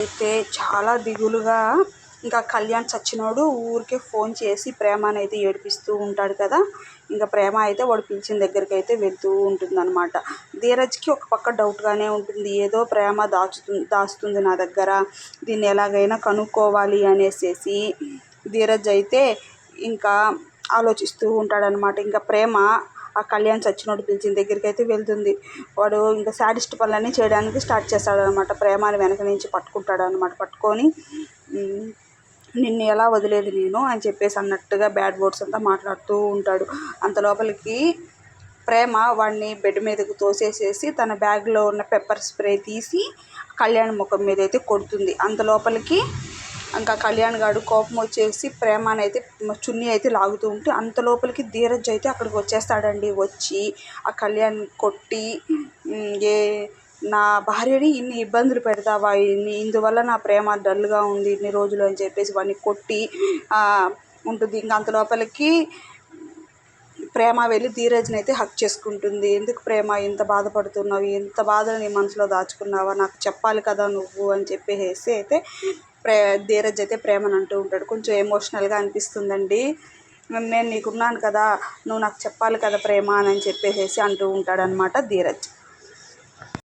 అయితే చాలా దిగులుగా ఇంకా కళ్యాణ్ చచ్చినోడు ఊరికే ఫోన్ చేసి ప్రేమని అయితే ఏడిపిస్తూ ఉంటాడు కదా. ఇంకా ప్రేమ అయితే వాడు పిలిచిన దగ్గరికి అయితే వెళ్తూ ఉంటుందన్నమాట. ధీరజ్కి ఒక పక్క డౌట్గానే ఉంటుంది. ఏదో ప్రేమ దాచుతుంది దాస్తుంది నా దగ్గర. దీన్ని ఎలాగైనా కనుక్కోవాలి అనేసేసి ధీరజ్ అయితే ఇంకా ఆలోచిస్తూ ఉంటాడనమాట ఇంకా ప్రేమ ఆ కళ్యాణ్ చచ్చినోడు పిలిచిన దగ్గరికి అయితే వెళ్తుంది. వాడు ఇంకా సాడిస్ట్ పనులన్నీ చేయడానికి స్టార్ట్ చేస్తాడనమాట ప్రేమని వెనక నుంచి పట్టుకుంటాడు అనమాట పట్టుకొని నిన్ను ఎలా వదిలేదు నేను? అని చెప్పేసి అన్నట్టుగా బ్యాడ్ వర్డ్స్ అంతా మాట్లాడుతూ ఉంటాడు. అంత లోపలికి ప్రేమ వాడిని బెడ్ మీదకు తోసేసేసి తన బ్యాగ్లో ఉన్న పెప్పర్ స్ప్రే తీసి కళ్యాణ్ ముఖం మీద అయితే కొడుతుంది. అంత లోపలికి ఇంకా కళ్యాణ్ గాడు కోపం వచ్చేసి ప్రేమని అయితే చున్నీ అయితే లాగుతూ ఉంటే అంత లోపలికి ధీరజ్ అయితే అక్కడికి వచ్చేస్తాడండి. వచ్చి ఆ కళ్యాణ్ కొట్టి ఏ నా భార్యని ఇన్ని ఇబ్బందులు పెడతావా? ఇన్ని ఇందువల్ల నా ప్రేమ డల్గా ఉంది ఇన్ని రోజులు అని చెప్పేసి వాడిని కొట్టి ఉంటుంది. ఇంకా అంత లోపలికి ప్రేమ వెళ్ళి ధీరజ్ని అయితే హక్ చేసుకుంటుంది. ఎందుకు ప్రేమ? ఇంత బాధపడుతున్నావు? ఎంత బాధలు నీ మనసులో దాచుకున్నావా? నాకు చెప్పాలి కదా నువ్వు అని చెప్పేసి అయితే ప్రే ధీరజ్ అయితే ప్రేమను అంటూ ఉంటాడు. కొంచెం ఎమోషనల్గా అనిపిస్తుందండి. నేను నీకున్నాను కదా నువ్వు నాకు చెప్పాలి కదా ప్రేమ అని చెప్పేసి అంటూ ఉంటాడనమాట ధీరజ్.